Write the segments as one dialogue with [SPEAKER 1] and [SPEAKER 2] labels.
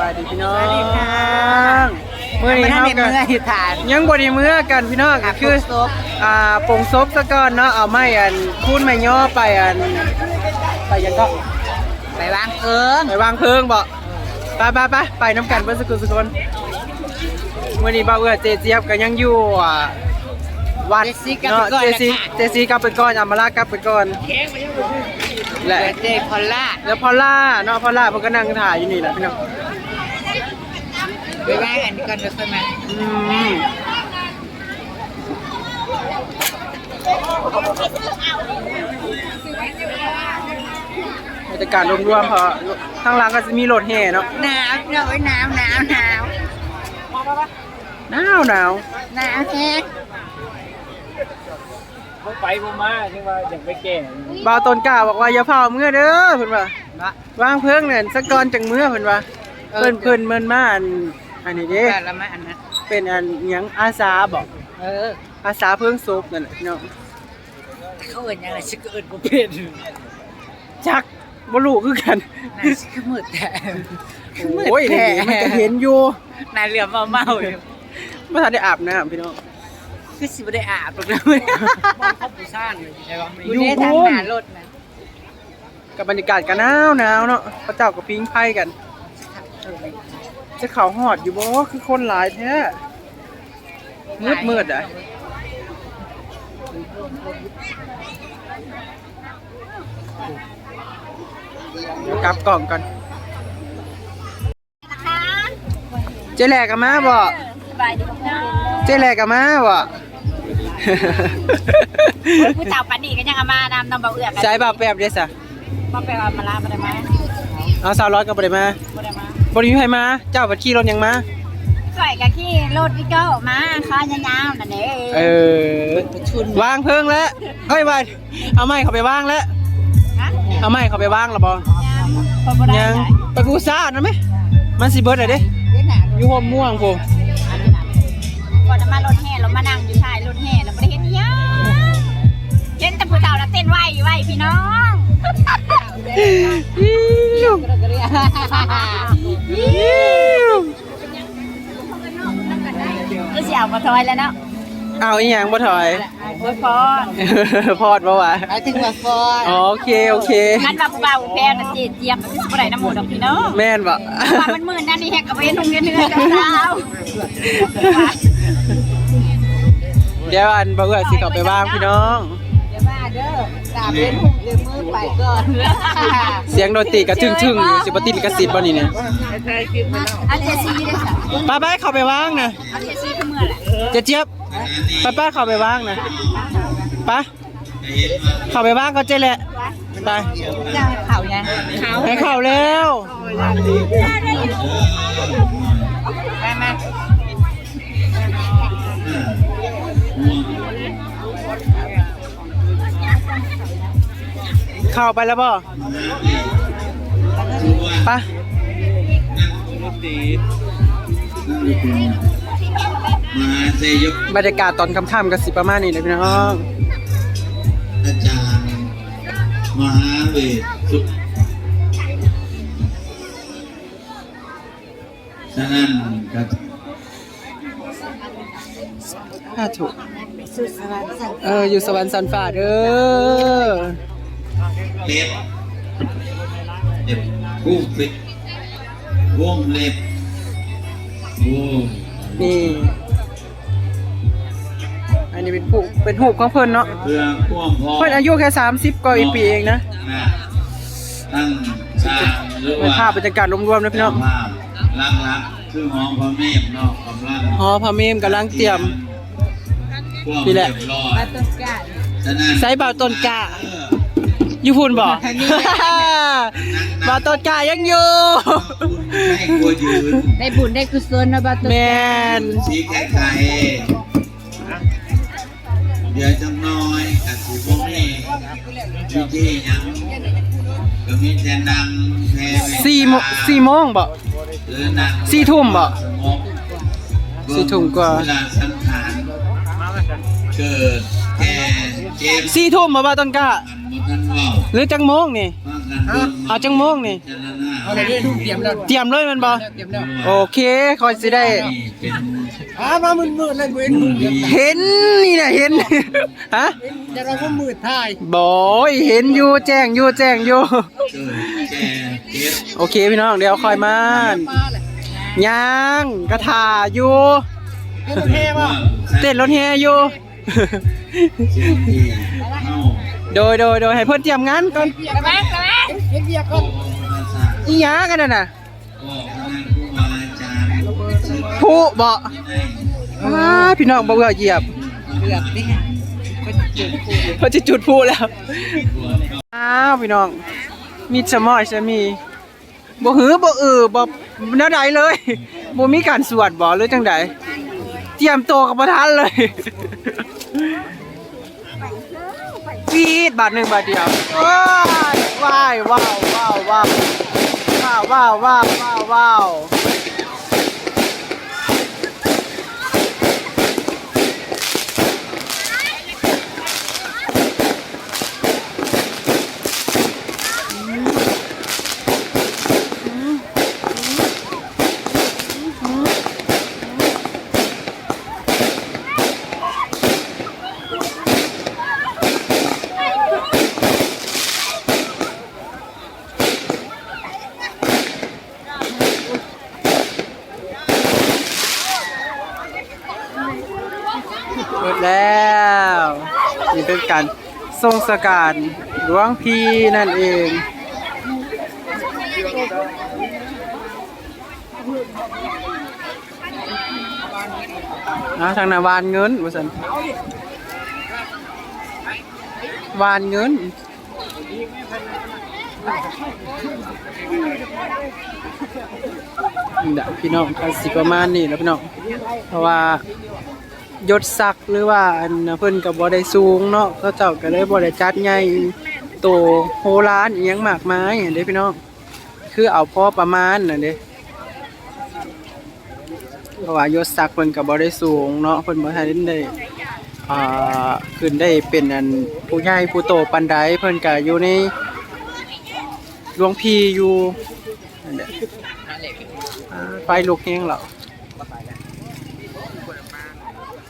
[SPEAKER 1] บายดีพี่น้อง
[SPEAKER 2] สวัสดีค่ะ
[SPEAKER 1] มื้อนี้
[SPEAKER 2] มัน
[SPEAKER 1] เฮา
[SPEAKER 2] ได้
[SPEAKER 1] กั
[SPEAKER 2] เมื่อนอยู่ฐาน
[SPEAKER 1] ยังบ่ได้มื้อกันพี่น้องก็คือ
[SPEAKER 2] ซบ
[SPEAKER 1] อ่าปงซบซะก่อนเนาะเอาไม้อันคูนไม้ย่อไปอันไปยังก็
[SPEAKER 2] ไปวางเอิง
[SPEAKER 1] ไปวางเพลิงบ่ไปไปไปไปน้ำกันเบิ่สุกุสุคนมื้อนี้บ่าวเอื้อเจเจี๊ยบก็ยังอยู่อ่าวัด
[SPEAKER 2] เจซี่กับ
[SPEAKER 1] เนาะ
[SPEAKER 2] ก่อน
[SPEAKER 1] เจ
[SPEAKER 2] นะ
[SPEAKER 1] ซี
[SPEAKER 2] ค่ะ
[SPEAKER 1] เจซีกลับไปก่อนอำมาลากลับไปก่อนและ
[SPEAKER 2] เกิดเจคอลล่า
[SPEAKER 1] แล้วพอลล่าเนาะพอลล่าเพิ่นก็นั่งถ่ายอยู่นี่แหละพี่น้อง
[SPEAKER 2] ไปวางอันนี้ก่อนเดี๋ยวค่อยมา
[SPEAKER 1] อืมบรรยากาศรวมๆเพอข้างหล่างก็จะมีรถแห่เนาะ
[SPEAKER 2] หนาวเนาะหนาวหนาวหนาว
[SPEAKER 1] หนาวหนาว
[SPEAKER 2] หนาวแท้ง
[SPEAKER 3] บ่ไปบ่มาจังว่าอยากไปแก่
[SPEAKER 1] บ่าวต้นกล้าบอกว่าอย่าเผาเมื่อเด้อเพิ่นว่า
[SPEAKER 2] เนาะ
[SPEAKER 1] วางเพลิงเนี่ยสักก่อนจังเมื่อเพิ่นว่า
[SPEAKER 2] เออ
[SPEAKER 1] เพิ่นเพิ่นเมินมาอัน อันนี้เด้
[SPEAKER 2] ก็ละมาอันนั้น
[SPEAKER 1] เป็นอันหยังอาสาบอก
[SPEAKER 2] เออ
[SPEAKER 1] อาสาเพิ่งศพนั่นแหละพี่น้อง
[SPEAKER 2] เขาเอิ้นหยังไงชิก็เอิ้นบ่เป็น
[SPEAKER 1] จักบ่รู้คือกัน
[SPEAKER 2] น่าสิคือมืดแต่
[SPEAKER 1] โอ้ยนี่มันก็เห็นอยู่
[SPEAKER 2] น่าเหลือมเมาๆอยู่
[SPEAKER 1] บ่ทันได้อาบน้ำพี่น้อง
[SPEAKER 2] คือสิบ่ได้อาบหรอกนะ
[SPEAKER 3] เขาผู้สร้างอยู่ใช่ป่ะ
[SPEAKER 2] อยู่ในทางหน้ารถนะ
[SPEAKER 1] กับบรรยากาศก็หนาวหนาวเนาะพระเจ้าก็ปิ้งไผ่กัน จะเขาหอดอยู่บ่คือคนหลายแท้มืดมืดอะเดี๋ยวกลับกล่องก่อนเจ๊แหลกกับมาบ่
[SPEAKER 4] สบายดีเนาะ
[SPEAKER 1] เจ๊แหลกกับมาบ่
[SPEAKER 4] ผู้เจ้าปันนี่ก็ยังเอามานำนำเบาเอื้อกัน
[SPEAKER 1] ใช้บ่าวแป๊บเด้อซะ
[SPEAKER 4] มาไปเอามาลาบ่ได้มา
[SPEAKER 1] เอาสาวร้อยก็บ่ได้มา
[SPEAKER 4] บ่ได้มา
[SPEAKER 1] บ่ได้มีใครมา เจ้าบัดขี่รถยังมา
[SPEAKER 4] ข่อยก็ขี่รถวิโก้มาคอยาวๆนั่นเอง
[SPEAKER 1] เออวางเพิ่งแล้วเฮ้ยว่าเอาไม้เขาไปวางแล้ว
[SPEAKER 4] ฮะ
[SPEAKER 1] เอาไม้เขาไปวางแล้วบ่
[SPEAKER 4] พอบ่ได้
[SPEAKER 1] ยังไปกูซ่านั่นไหมมันสิเบิดเลยเด้
[SPEAKER 2] เด้หนา
[SPEAKER 1] อยู่ห่มม่วงผม
[SPEAKER 4] ก่อนจะมารถแห่เรามานั่งอยู่ท้ายรถแห่เราบ่ได้เห็นหยังเห็นแต่ผู้เฒ่าแล้วเต้นไหวไหวพี่น้องก็สิเอามาทอยแล้วเนาะ
[SPEAKER 1] เอาอีหยังบ่ถอย
[SPEAKER 4] โอ้ยพร
[SPEAKER 1] พอดบ่วะ
[SPEAKER 2] หมายถึงว่าฟอน
[SPEAKER 1] อ๋อโอเคโอเค
[SPEAKER 4] งั้นว่าผู้บ่าวผู้แพงน่ะเจีเจียบมันสิบ่ได้น้ำหมูดอกพี่น้อง
[SPEAKER 1] แม่นบ่
[SPEAKER 4] ว่ามันมื่นนั่นนี่แฮกกับเวนทุ่งเงินเดือนกับสาว
[SPEAKER 1] เดี๋ยวอันบ่เอื้อสิเข้าไปวางพี่น้อง
[SPEAKER 2] ตามเป็นหุ่นเดี๋ยวมือไปก่อน
[SPEAKER 1] เสียงดนตรีก็ทึ่งๆอยู่สิบ่ติดลิขสิทธิ์บ่นี่เนี่ย
[SPEAKER 4] อันเจซีได้สาว
[SPEAKER 1] ป้าป้าเข้าไปวางนะ
[SPEAKER 4] อันเจซีคือเมื่อแหละ
[SPEAKER 1] เจ๊เจี๊ยบป้าป้าเข้าไปวางนะไป้าเข้าไปวางก็เจ๊แหละไป
[SPEAKER 2] เจ้าเขายังเขา
[SPEAKER 1] ให้เข้าแล้ว เข้าไปแล้วบ่ไป
[SPEAKER 5] มาเซยก
[SPEAKER 1] บรรยากาศตอนค่ำๆก็สิประมาณนี้เลยพี่น้อง
[SPEAKER 5] อาจารย์มหาเวทสุฉะนั้นก็
[SPEAKER 1] ถ้าถูกเอออยู่สวรรค์สันฟ้าเด้อ
[SPEAKER 5] เล็บเล็บคู่ฟิตวงเล็บโอ้
[SPEAKER 1] นี่อันนี้เป็นผู้เป็นหูปของเพิ่นเนาะ
[SPEAKER 5] เพื่อความพอ
[SPEAKER 1] เพิ่นอายุแค่30กว่าปีเองนะ
[SPEAKER 5] นะตั้งสร้างหรือ
[SPEAKER 1] เป็น
[SPEAKER 5] ว่า
[SPEAKER 1] ภาพบรรยากาศรวมๆนะพี่น้อง
[SPEAKER 5] ภาพลักลักๆคือหอมพระเมฆเนาะกำลัง
[SPEAKER 1] หอพระเมมกำลังเตรียม
[SPEAKER 5] ความ
[SPEAKER 1] นี่แหละ
[SPEAKER 5] เรียบร้อย
[SPEAKER 2] มาต้นกา
[SPEAKER 5] ฉะนั้น
[SPEAKER 1] ไซบ่าวต้นกะ
[SPEAKER 5] เออ
[SPEAKER 1] อยู่พุ่นบ่บ่าวต้นกะยังอยู่
[SPEAKER 5] ให้กลัวยืน
[SPEAKER 2] ได้บุญได้กุศลนะบ้าต้น
[SPEAKER 1] แม่น
[SPEAKER 5] สีไข่ไข่เดี๋ยวจังน้อยกับสีพวกนี้อยู่ที่หยังก็มีแต่นังแพ้เวท
[SPEAKER 1] สี่โมงสี่โมงบ่
[SPEAKER 5] หรือนัง
[SPEAKER 1] สี่ทุ่มบ่
[SPEAKER 5] สงบ
[SPEAKER 1] สี่ทุ่มกว่า
[SPEAKER 5] เวลาสังขารเกิดแก่เจ็บ
[SPEAKER 1] สี่ทุ่มบ่บ่าวต้นกะ
[SPEAKER 5] กันบ่ทันเว้า
[SPEAKER 1] หรือจังโมงนี่
[SPEAKER 5] ฟังกันเบิ่ง
[SPEAKER 1] เอาจังโมงนี่
[SPEAKER 5] พิจารณา
[SPEAKER 3] เอาเลยดิลูกเตรียมแล้ว
[SPEAKER 1] เตรียมเลยแมันบ่
[SPEAKER 3] เตรียมแล้ว
[SPEAKER 1] โอเคคอยสิได้
[SPEAKER 5] นี่เป็น
[SPEAKER 3] อ้ามามืดมืดๆเลยเว้นมืดเดี๋ยว
[SPEAKER 1] เห็นนี่น่ะเห็นฮะ
[SPEAKER 3] จะเราก็มืดท่าย
[SPEAKER 1] บอยเห็นอยู่แจ้งอยู่แจ้งอยู่
[SPEAKER 5] เกิดแก่เจ็บ
[SPEAKER 1] โอเคพี่น้องเดี๋ยวคอยมา
[SPEAKER 3] มาเลย
[SPEAKER 1] ย่างกระถาอยู่
[SPEAKER 3] เฮ้ยโอเคป่ะ
[SPEAKER 1] เต้นรถแฮอยู่
[SPEAKER 5] สิ่งที่เฮา
[SPEAKER 1] โดยโดยโดยให้เพิ่นเตรียมงานก่อน
[SPEAKER 3] เฮ็ดเบียร์ก่อน
[SPEAKER 5] ภาษา
[SPEAKER 1] อีหยังกันน่ะน่ะ
[SPEAKER 5] ก็พนักครูบาอาจารย์สืบ
[SPEAKER 1] ผู้บ่
[SPEAKER 5] ได้
[SPEAKER 1] อ้าพี่น้องบ่เบื่อเหยียบ
[SPEAKER 2] เกือบดิคนจุดพูด
[SPEAKER 1] เพิ่นจะจุดผู้แล้ว
[SPEAKER 5] ตัวเขา
[SPEAKER 1] อ้าวพี่น้อง มีสมอยจะมีบ่หือบ่อือบ่แนวใดเลยบ่มีการสวดบ่หรือจังใดเตรียมตัวกับบ่ทันเลย ปีดบาทหนึ่งบาทเดียวว้ายว้ายว้าวว้าวว้าวว้าวว้าวว้าวว้าว นี่เป็นการทรงสการหลวงพี่นั่นเองนะทางหนาวานเงินว่าสันวานเงินนี่พี่น้องก็สิประมาณนี้แล้วพี่น้อง เพราะว่า ยศศักดิ์หรือว่าอันเพิ่นก็บ่ได้สูงเนาะเขาเจ้าก็เลยบ่ได้จัดใหญ่โตโหร้านอีหยังมากมายเด้พี่น้องคือเอาพอประมาณน่ะเด้เพราะว่ายศศักดิ์เพิ่นก็บ่ได้สูงเนาะเพิ่นบ่ทันได้อ่าขึ้นได้เป็นอันผู้ใหญ่ผู้โตปานใดเพิ่นก็อยู่ในหลวงพี่อยู่นั่นแหละไฟลุกแห้งแล้ว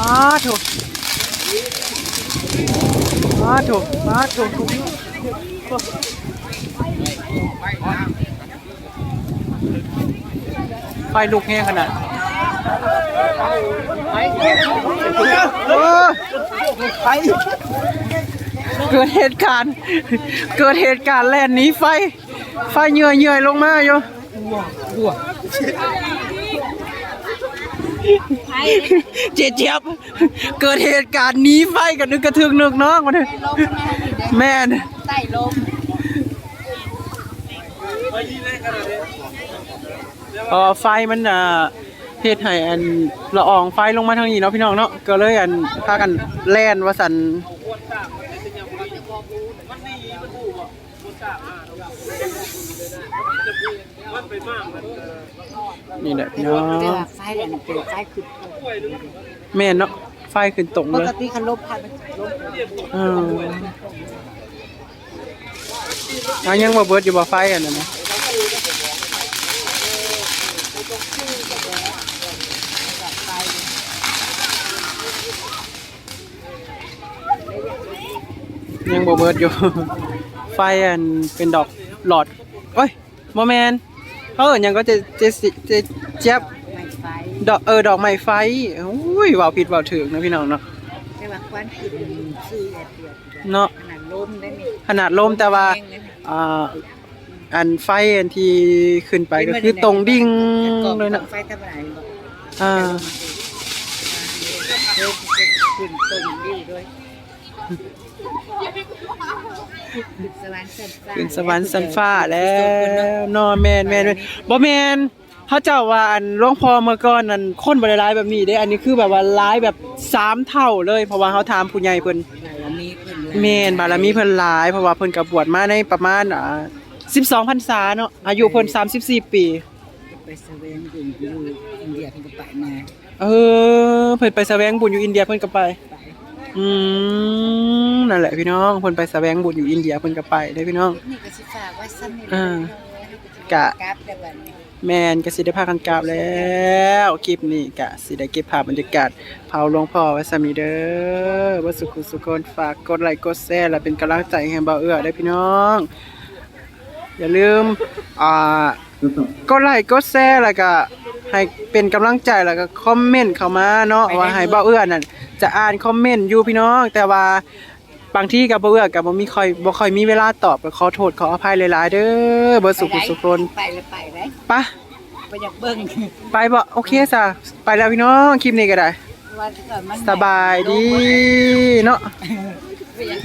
[SPEAKER 1] มาถูกมาถูกมาถูกไฟลุกแห้งขนาดเออไฟเกิดเหตุการณ์ เกิดเหตุการณ์แล่นนี้ไฟ ไฟเหนื่อเหนื่อลงมาอยู่ เจ๊เจี๊ยบเกิดเหตุการณ์หนี้ไฟกันนึกกระทึกนึกน้องมาเถอะ
[SPEAKER 2] ลมแม่ดิเด้
[SPEAKER 1] แม่น
[SPEAKER 2] ใต้ลม
[SPEAKER 1] เพอไฟมันอ่าเฮ็ดให้อันละอองไฟลงมาทางนี้เนาะพี่น้องเนาะก็เลยอันพากันแล่นว่าสันนี่ แหละพี่น้อง
[SPEAKER 2] แต่ว่าไฟเนี่ยมันเป็นไฟคือ
[SPEAKER 1] แม่นเนาะไฟขึ้นตรง
[SPEAKER 2] ป
[SPEAKER 1] เลย
[SPEAKER 2] กติคันลมพัดมันลม
[SPEAKER 1] เออเอายังบ่เบิดอยู่บ่ไฟอันนั้นนะยังบ่เบิดอยู่ ไฟอันเป็นดอกหลอดโอ้ยบ่แมน เขาเอิ้นหยังก็จะจะสิจะเจ็บ
[SPEAKER 2] ไม่ไฟ
[SPEAKER 1] ดอกเออดอกไม้ไฟอุ้ยเว้าผิดเว้าถูกนะพี่น้องเนาะ
[SPEAKER 2] แต่ว่าควันขึ้นชื่อแอบเดียว
[SPEAKER 1] เนาะ
[SPEAKER 2] ขนาดลมได้ไหม
[SPEAKER 1] ขนาดลมแต่ว่า
[SPEAKER 2] แรงนะ
[SPEAKER 1] อ่าอันไฟอันที่ขึ้นไปก็คือตรงดิ่งเลยนะ
[SPEAKER 2] ไฟทำอะไรบอก
[SPEAKER 1] อ่า
[SPEAKER 2] เออขึ้นตรงดิ้วด้วย สวรรค์เส้นฟ้า
[SPEAKER 1] ขึ้นสวรรค์สันฟ้าแล้วเนอแม่นแม่นแม่นบ่แม่นเขาเจ้าว่าอันหลวงพ่อเมื่อก่อนนั้นคนบ่ได้ร้ายแบบนี้เด้ อันนี้คือแบบว่าร้ายแบบสามเท่าเลยเพราะว่าเขาถามผู้ใหญ่เพิ่น
[SPEAKER 2] มีเพิ่น
[SPEAKER 1] แม่นบารมีเพิ่นหลายเพราะว่าเพิ่นก็บวชมาในประมาณอ่า12พรรษาเนาะอายุเพิ่น34 ปี
[SPEAKER 2] ไปแสวงบุญอยู่อินเดียเพิ่นก็ไปมา
[SPEAKER 1] เออเพิ่นไปแสวงบุญอยู่อินเดียเพิ่นก็ไป อืมนั่นแหละพี่น้องเพิ่นไปแสวงบุญอยู่อินเดียเพิ่นก็ไปเด้อพี่น้อง
[SPEAKER 2] นี่ก็สิฝากไว้ซ้ำนี่
[SPEAKER 1] อ่า
[SPEAKER 2] กะ
[SPEAKER 1] กะ
[SPEAKER 2] กราบได้บัดนี้
[SPEAKER 1] แมนก็สิได้พากันกลับแล้วคลิปนี้ก็สิได้เก็บภาพบรรยากาศเผาหลวงพ่อไว้สำนีเด้อบ่สุขุสุคนฝากกดไลค์กดแชร์และเป็นกำลังใจให้เบาเอื้อได้อพี่น้อง อย่าลืมอ่ากดไลค์กดแชร์แล้วก็ให้เป็นกำลังใจแล้วก็คอมเมนต์เข้ามาเนาะว่าให้เบาเอื้อนั่น จะอ่านคอมเมนต์อยู่พี่น้อง แต่ว่าบางที่กับเบาเอื้อกับบ่มีค่อยบ่ค่อยมีเวลาตอบก็ขอโทษขออภัยหลายๆเด้อบ่สุขุสุคน
[SPEAKER 2] ไปแล้วไปได้
[SPEAKER 1] ไปะ
[SPEAKER 2] ไปอยากเบิ่ง
[SPEAKER 1] ไปบ่โอเคจ้ะไปแล้วพี่น้องคลิปนี้ก็ได้
[SPEAKER 2] ว่าเกิดมัน
[SPEAKER 1] สบายดีเนาะ
[SPEAKER 2] ไปอยาก